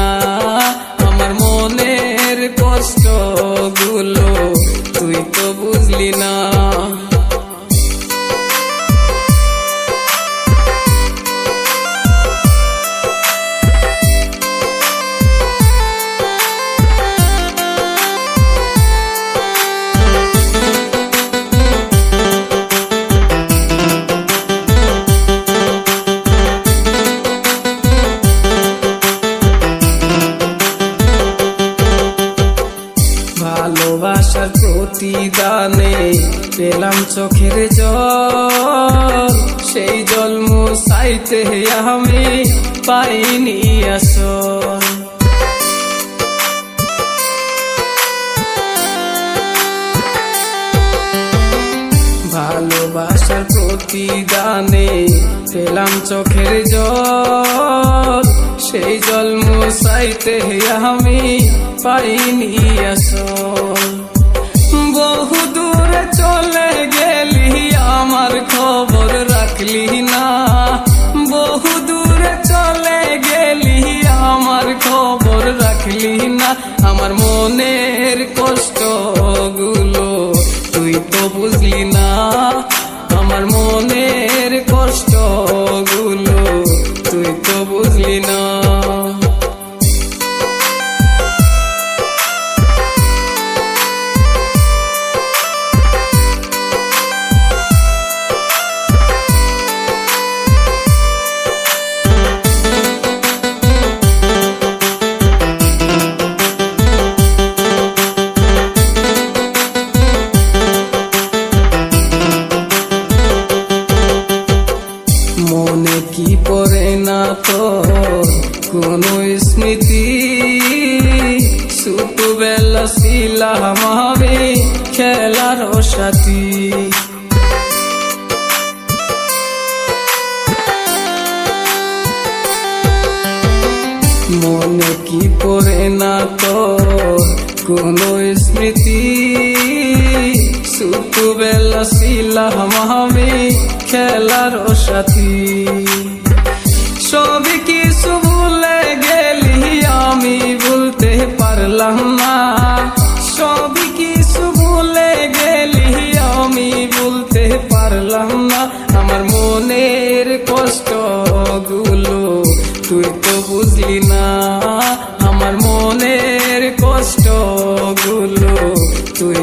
না। প্রতিদানে পেলাম চোখের জল। সেই জল মুসাইতে আমি পাইনি আসল। ভালোবাসার প্রতিদানে পেলাম চোখের জল। সেই জল মুসাইতে আমি পাইনি আসল। তুই তো স্মৃতি ছোটবেলা ছিলাম আমি খেলার সাথী। মনে কি পড়ে না তো কোনো স্মৃতি? ছোটবেলা ছিলাম আমি খেলার সাথী। সবই কিছু আমার মনের কষ্টগুলো তুই তো বুঝলি না। আমার মনের কষ্টগুলো তুই